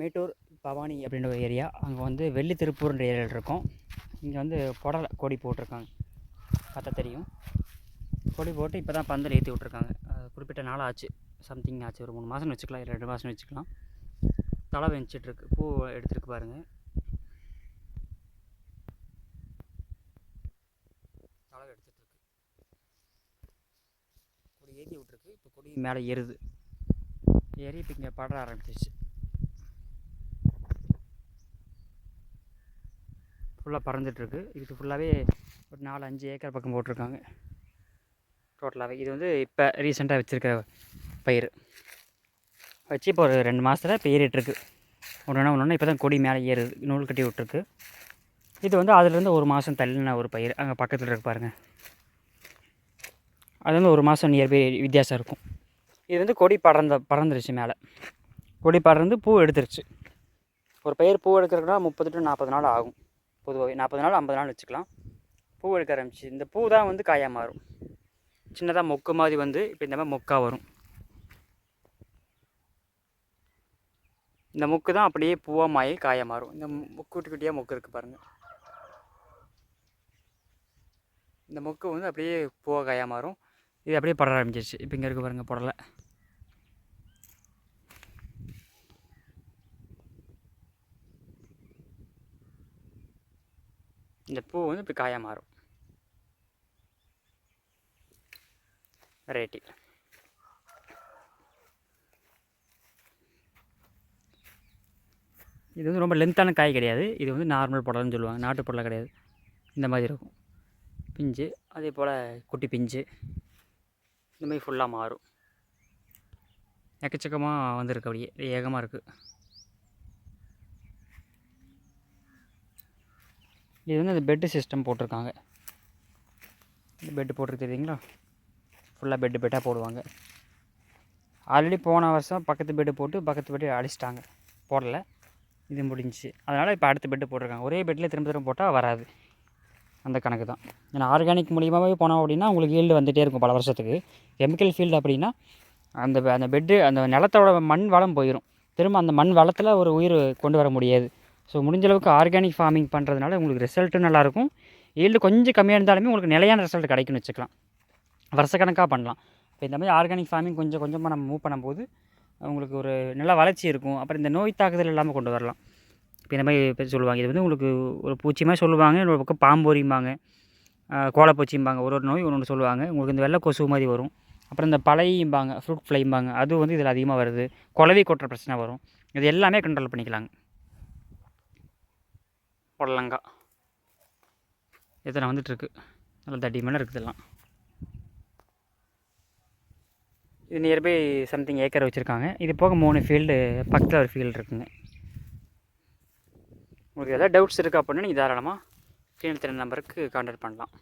மேட்டூர் பவானி அப்படின்ற ஒரு ஏரியா அங்கே வந்து வெள்ளி திருப்பூர்ன்ற ஏரியாவில் இருக்கோம். இங்கே வந்து புடலை கொடி போட்டிருக்காங்க. பார்த்தா தெரியும். கொடி போட்டு இப்போ தான் பந்தல் ஏற்றி விட்ருக்காங்க குறிப்பிட்ட நாள் ஆச்சு. சம்திங் ஆச்சு. ஒரு மூணு மாதம்னு வச்சுக்கலாம். இல்லை ரெண்டு மாதம்னு வச்சுக்கலாம். தலை வெஞ்சிட்ருக்கு பூ எடுத்துருக்கு பாருங்கள் தலை எடுத்துட்ருக்கு கொடி ஏற்றி விட்ருக்கு இப்போ கொடி மேலே ஏறுது. ஏறி இப்போ இங்கே படர ஆரம்பிச்சிருச்சு. ஃபுல்லாக பறந்துட்டுருக்கு. இது ஃபுல்லாகவே ஒரு நாலு அஞ்சு ஏக்கர் பக்கம் போட்டிருக்காங்க. டோட்டலாகவே இது வந்து இப்போ ரீசெண்டாக வச்சுருக்க பயிர். வச்சு இப்போ ஒரு ரெண்டு மாதத்தில் இப்போ ஏறிட்டுருக்கு ஒன்று ஒன்று இப்போ தான் கொடி மேலே ஏறுது நூல் கட்டி விட்ருக்கு இது வந்து அதுலேருந்து ஒரு மாதம் தள்ளின ஒரு பயிர். அங்கே பக்கத்தில் இருக்கு பாருங்கள் அது வந்து ஒரு மாதம் நியர்பை வித்தியாசம் இருக்கும். இது வந்து கொடி பறந்த பறந்துருச்சு மேலே. கொடி பறந்து பூ எடுத்துருச்சு. ஒரு பயிர் பூ எடுக்கிறதுனா முப்பது டு நாற்பது நாள் ஆகும். பொதுவாகவே நாற்பது நாள் ஐம்பது நாள் வச்சுக்கலாம். பூ எடுக்க ஆரம்பிச்சு இந்த பூ தான் வந்து காயாக மாறும். சின்னதாக மொக்கு மாதிரி வந்து இப்போ இந்த மாதிரி மொக்காக வரும். இந்த மொக்கு தான் அப்படியே பூவாக மாறி காயாக மாறும். இந்த மொ- குட்டி குட்டியாக மொக்கு இருக்குது பாருங்கள் இந்த மொக்கு வந்து அப்படியே பூவாக காயாக மாறும். இது அப்படியே படர ஆரம்பிச்சிருச்சு. இப்போ இங்கே இருக்க பாருங்கள் புடலை. இந்த பூ வந்து இப்படி காயாக மாறும். வெரைட்டி இது வந்து ரொம்ப லென்த்தான காய் கிடையாது. இது வந்து நார்மல் புடலைன்னு சொல்லுவாங்க. நாட்டு புடலை கிடையாது. இந்த மாதிரி இருக்கும். பிஞ்சு அதே போல் குட்டி பிஞ்சு. இந்த மாதிரி ஃபுல்லாக மாறும். எக்கச்சக்கமாக வந்திருக்கு அப்படியே. ஏகமாக இருக்குது இது வந்து அந்த பெட்டு சிஸ்டம் போட்டிருக்காங்க. இந்த பெட்டு போட்டிருக்கு தெரியுங்களா ஃபுல்லாக பெட்டு பெட்டாக போடுவாங்க. ஆல்ரெடி போன வருஷம் பக்கத்து பெட்டு போட்டு பக்கத்து பெட்டு அடிச்சிட்டாங்க. போடலை. இது முடிஞ்சுச்சு. அதனால் இப்போ அடுத்த பெட்டு போட்டிருக்காங்க. ஒரே பெட்டில் திரும்ப திரும்ப போட்டால் வராது. அந்த கணக்கு தான். ஏன்னா ஆர்கானிக் மூலியமாகவே போனோம் அப்படின்னா உங்களுக்கு ஈல்டு வந்துகிட்டே இருக்கும் பல வருஷத்துக்கு. கெமிக்கல் ஃபீல்டு அப்படின்னா அந்த அந்த பெட்டு அந்த நிலத்தோட மண் வளம் போயிடும் திரும்ப அந்த மண் வளத்தில் ஒரு உயிர் கொண்டு வர முடியாது. ஸோ முடிஞ்சளவுக்கு ஆர்கானிக் ஃபார்மிங் பண்ணுறதுனால உங்களுக்கு ரிசல்ட்டும் நல்லாயிருக்கும் ஈல்டு கொஞ்சம் கம்மியாக இருந்தாலுமே உங்களுக்கு நிலையான ரிசல்ட் கிடைக்கும்னு வச்சுக்கலாம். வருஷக்கணக்காக பண்ணலாம். இப்போ இந்த மாதிரி ஆர்கானிக் ஃபார்மிங் கொஞ்சம் கொஞ்சமாக நம்ம மூவ் பண்ணும்போது உங்களுக்கு ஒரு நல்ல வளர்ச்சி இருக்கும். அப்புறம் இந்த நோய் தாக்குதல் இல்லாமல் கொண்டு வரலாம். இப்போ இந்த மாதிரி இப்போ சொல்லுவாங்க. இது வந்து உங்களுக்கு ஒரு பூச்சி மாதிரி சொல்லுவாங்க. இன்னொரு பக்கம் பாம்பொறிம்பாங்க கோலப்பூச்சிம்பாங்க. ஒரு ஒரு நோய் ஒன்று ஒன்று சொல்லுவாங்க. உங்களுக்கு இந்த வெள்ளை கொசு மாதிரி வரும். அப்புறம் இந்த பழையும்பாங்க ஃப்ரூட் ஃப்ளைம்பாங்க அது வந்து இதில் அதிகமாக வருது. குலவி கொட்டுற பிரச்சனை வரும். இது எல்லாமே கண்ட்ரோல் பண்ணிக்கலாங்க. புடலங்காய் எத்தனை வந்துட்டுருக்கு? நல்லா தட்டி இருக்குது எல்லாம். இது நியர்பை சம்திங் ஏக்கர் வச்சுருக்காங்க. இது போக மூணு ஃபீல்டு பக்கத்தில் ஒரு ஃபீல்டு இருக்குங்க. உங்களுக்கு எதாவது டவுட்ஸ் இருக்குது அப்படின்னா நீங்கள் தாராளமாக ஸ்க்ரீனில் தெரிந்த நம்பருக்கு கான்டாக்ட் பண்ணலாம்.